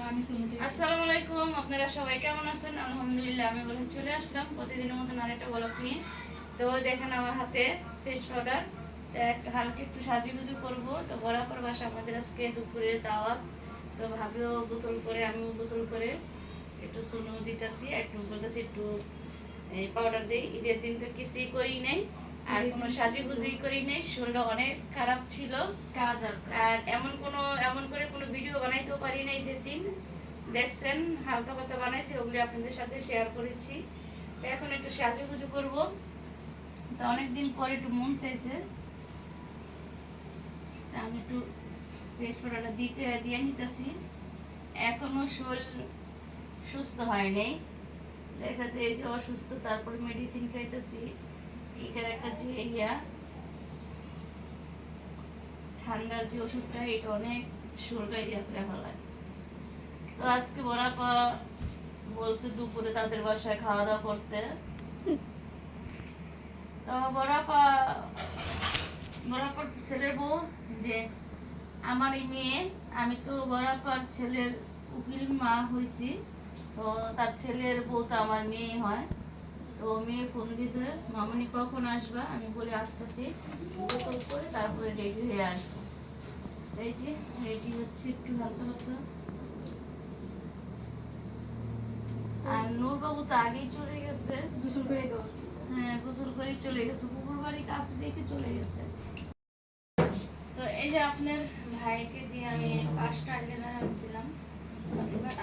আসসালামু আলাইকুম, আপনারা সবাই কেমন আছেন? আলহামদুলিল্লাহ, আমি বলে চলে আসলাম প্রতিদিনের মতন আরেকটা ব্লগ নিয়ে। তো দেখেন আমার হাতে ফেস পাউডার তো একটু হালকা একটু সাজুগুজু করব। তো বরাবর বাসা আমাদের আজকে দুপুরের দাওয়াত। তো ভাবিও গোসল করে, আমিও গোসল করে একটু সুনু দিতেছি, একটু বলতেছি একটু পাউডার দিই। ঈদের দিন তো কিছুই করি নাই। আর কোনো সাজুগুজুই করি নাই শরীরটা অনেক খারাপ ছিল। আর এমন কোনো এমন করে কোনো ভিডিও বানাইতেও পারি না ঈদের দিন দেখছেন হালকা পাতা বানাইছি ওগুলি আপনাদের সাথে শেয়ার করেছি। তো এখন একটু সাজুগুজু করব। তো অনেকদিন পরে একটু মন চাইছে। আমি একটু ফেস ফোটাটা দিতে দিয়ে নিতেছি। এখনও শরীর সুস্থ হয় নাই। দেখা যায় এই যে অসুস্থ তারপর মেডিসিন খাইতেছি। ঠান্ডার যে ওষুধটা, এটা অনেক ফেলায় তো আজকে বরাপা বলছে দুপুরে তাদের বাসায় খাওয়া দাওয়া করতে ছেলের বউ, যে আমার এই মেয়ে, আমি তো বরাপার ছেলের উকিল মা হয়েছি তো তার ছেলের বউ তো আমার মেয়ে হয়। তো মেয়ে ফোন দিয়েছে মামনি কখন আসবা? আমি বলে আসতেছি। গোসল করে তারপরে রেডি হয়ে আসব। এই যে রেডি হচ্ছে একটু হালকা হালকা। আর নূরবাবু তো আগেই চলে গেছে। গোসল করে হ্যাঁ গোসল করে চলে গেছে। পুকুর বাড়ি কাছে দেখে চলে গেছে। তো এই যে আপনার ভাইকে দিয়ে আমি পাঁচটা আইলাইনার আনছিলাম।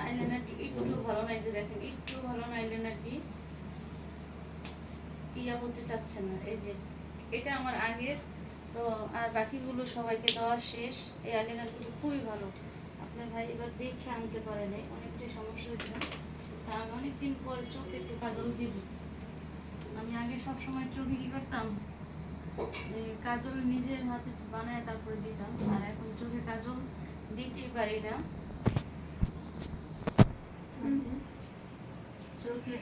আইলাইনারটি একটু ভালো নাই যে দেখেন একটু ভালো না আইলাইনারটি ইয়া করতে চাচ্ছে না, এই যে এটা আমার আগের, তো আর বাকিগুলো সবাইকে দেওয়া শেষ। এই আইলাইনারগুলো খুবই ভালো। আপনার ভাই এবার দেখে আনতে পারে নাই, অনেকটাই সমস্যা হয়েছে। তা আমি অনেকদিন পর চোখে একটু কাজল দিব। আমি আগে সব সময় চোখে কি করতাম কাজল নিজের হাতে বানায় তারপরে দিতাম, আর এখন চোখে কাজল দিতেই পারি না। চোখে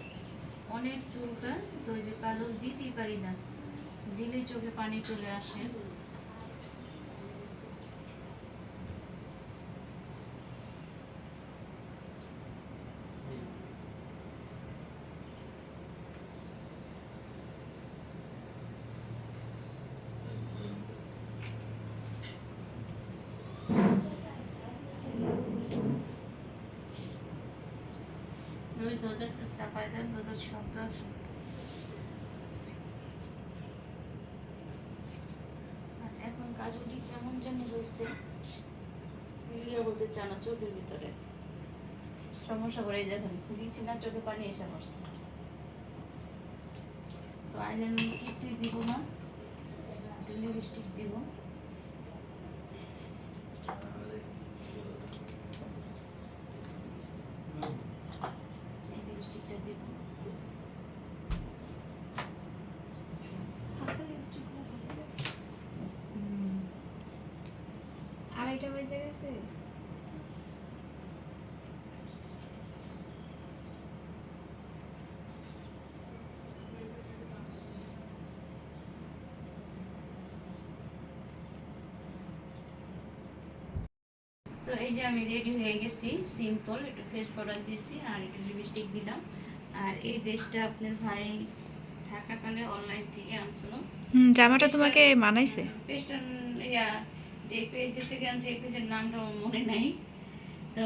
অনেক চুলকায় তো যে কাজল দিতেই পারি না। দিলে চোখে পানি চলে আসে। ওই দরজাটা চাপায় দেন শব্দ আসে এখন কাজুটি কেমন যেন হয়েছে মিলিয়ে বলতে চায় না চোখের ভিতরে। সমস্যা করে দেখেন, দিছি না, চোখে পানি এসে পড়ছে। তো আইলাইনার কিছুই দিব না, লিপস্টিক দিব এই লিপস্টিকটা দিব হালকা লিপস্টিক হুম। বেজে গেছে তো এই যে আমি রেডি হয়ে গেছি সিম্পল একটু ফেস পাউডার দিয়েছি আর একটু লিপস্টিক দিলাম। আর এই ড্রেসটা আপনার ভাই থাকাকালে অনলাইন থেকে আনছিল। হুম জামাটা তোমাকে মানাইছে। পেজটা ইয়া যে পেজের থেকে এই পেজের নামটা আমার মনে নাই। তো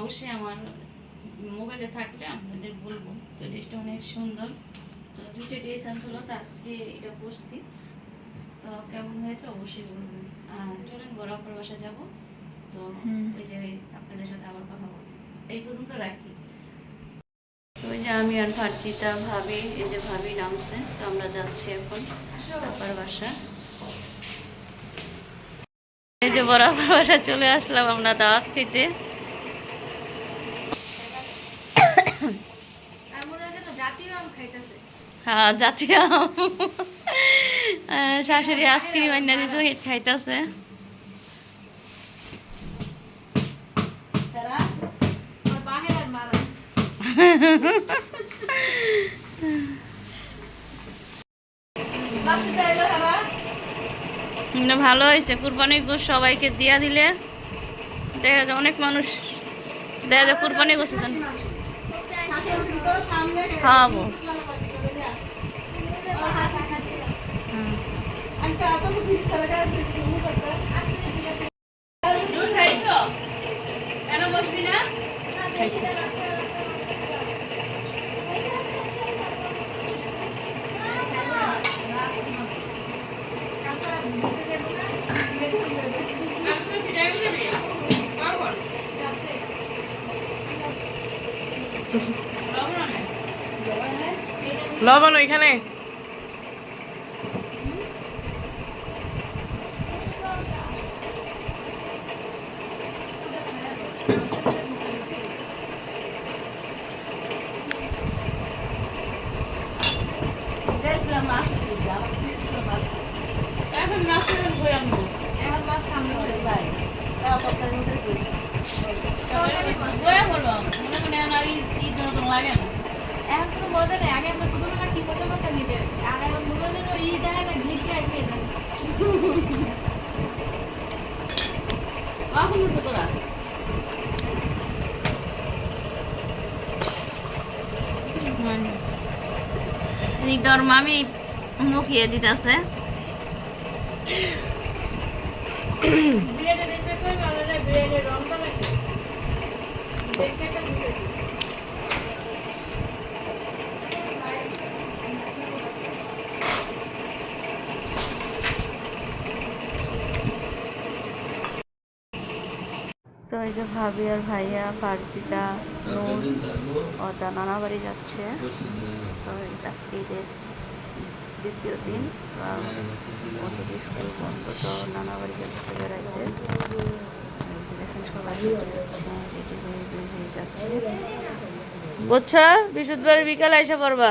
অবশ্যই আমার মোবাইলে থাকলে আপনাদের বলব। তো ড্রেসটা অনেক সুন্দর। তো দুইটা ড্রেস আনছিল তো আজকে এটা পরছি। তো কেমন হয়েছে অবশ্যই বলবেন। আর চলেন বরাবর বাসা যাব। তো ওই যে আপনাদের সাথে আবার কথা বলব। এই পর্যন্ত রাখি। তো ওই যে আমি আর ভার্চিতা ভাবি এই যে ভাবি নামছে। তো আমরা যাচ্ছি এখন আপার বাসা এই যে বরাবর বাসা চলে আসলাম আমরা দাওয়াত খেতে। হয় জাতীয় শাশুড়ি আইসক্রিম আইনা দিয়েছে খাইতেছে। আর বাহের আর না ভালো হয়েছে। কুরবানি গোশ সবাইকে দিয়া দিলে দেখা যায় অনেক মানুষ দেখা যায় কুরবানি করছেন খাওয়াবো। হুম। দুধ খাইছো? কেন বসবি না? আমি তো চিটাগাং যাবি। কখন? লবণ আনে। লবণ ওইখানে মাছের বই আনব। এখন মাছ সামনে হয়ে যায় বইয়া বলব। মনে মনে এখন কোনো মজা নেই। আগে আমরা ছোটবেলা কি মজা করতাম ঈদে আর এখন মনে হয় যেন ঈদ দেখে না গিট খাই খেয়ে যান কখন উঠবো তোরা? এদিকে তোর মামি মুখিয়ে দিতেছে। বিয়েটা দেখতে কই ভালো না বিয়ের রংটা লাগে দেখতে তো এই যে ভাবি আর ভাইয়া নূর ও তার নানা বাড়ি যাচ্ছে। তো আজকে ঈদের দ্বিতীয় দিন। তো নানা বাড়ি যাচ্ছে বেড়াইতে দেখেন সবাই যাচ্ছে রেডি হয়ে হয়ে যাচ্ছে। এসে পড়বা।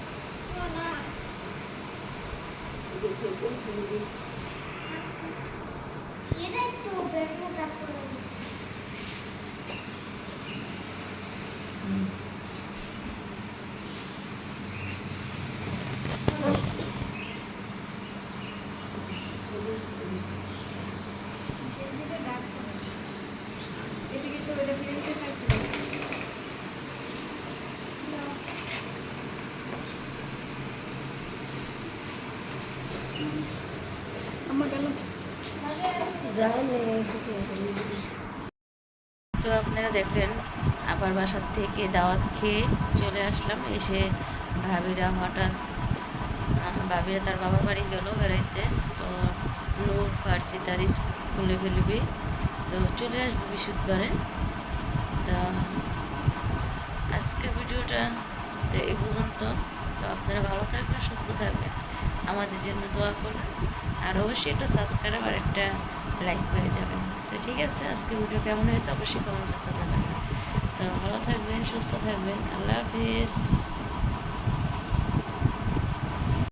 ακούει. Είδα. তো আপনারা দেখলেন, আবার বাসার থেকে দাওয়াত খেয়ে চলে আসলাম। এসে ভাবিরা হঠাৎ ভাবিরা তার বাবার বাড়ি গেল বেড়াইতে। তো নূর ফার্সি তার স্কুলে ফেলবি। তো চলে আসবে বিশুদ্ধবারে তো আজকের ভিডিওটা তো এই পর্যন্ত। তো আপনারা ভালো থাকবেন, সুস্থ থাকবেন। আমাদের জন্য দোয়া করুন। আর অবশ্যই একটা সাবস্ক্রাইব আর একটা লাইক করে যাবেন। তো ঠিক আছে, আজকের ভিডিও কেমন হয়েছে অবশ্যই কমেন্ট বক্সে জানাবেন। তো ভালো থাকবেন, সুস্থ থাকবেন। আল্লাহ হাফিজ।